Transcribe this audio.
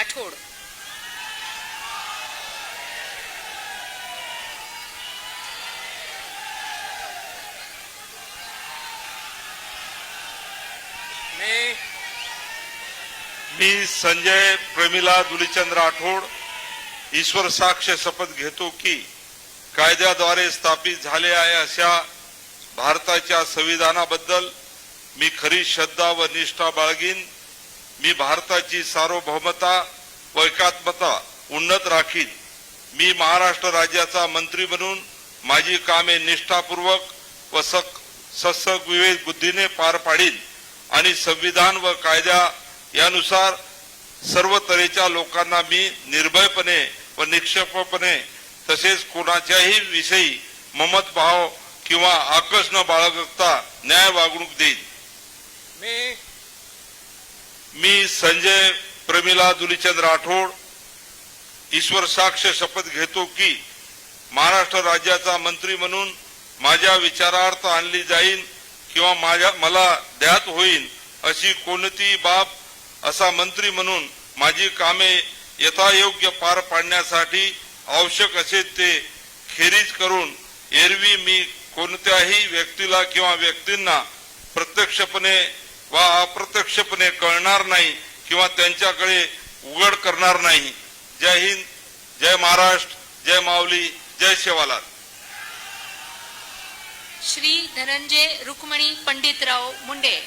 राठोड. मी मी संजय प्रमिला दुलीचंद राठोड ईश्वर साक्ष शपथ घेतो की कायद्याद्वारे स्थापित झाले आहे अशा भारताच्या संविधानाबद्दल मी खरी श्रद्धा व निष्ठा बाळगीन. मी भारताची सार्वभौमता व एकात्मता उन्नत राखीन. मी महाराष्ट्र राज्याचा मंत्री म्हणून माझी कामे निष्ठापूर्वक व सक सत्सक विवेक बुद्धीने पार पाडीन आणि संविधान व कायद्या यानुसार सर्व तऱ्हेच्या लोकांना मी निर्भयपणे व निक्षेपपणे तसेच कोणाच्याही विषयी ममत भाव किंवा आकर्षण न बाळगता न्याय वागणूक देईन. मी संजय प्रमिला दुलीचंद राठोड ईश्वर साक्ष शपथ घेतो की महाराष्ट्र राज्याचा मंत्री म्हणून माझ्या विचारार्थ आणली जाईल किंवा माझ्या मला ध्यात होईल अशी कोणतीही बाब असा मंत्री म्हणून माझी कामे यथायोग्य पार पाडण्यासाठी आवश्यक असेल ते खेरीज करून एरवी मी कोणत्याही व्यक्तीला किंवा व्यक्तींना प्रत्यक्षपणे वा अप्रत्यक्षपणे कळणार नाही किंवा त्यांच्याकडे उघड करणार नाही. जय हिंद जय महाराष्ट्र जय माऊली जय शेवालाल. श्री धनंजय रुक्मणी पंडितराव मुंडे.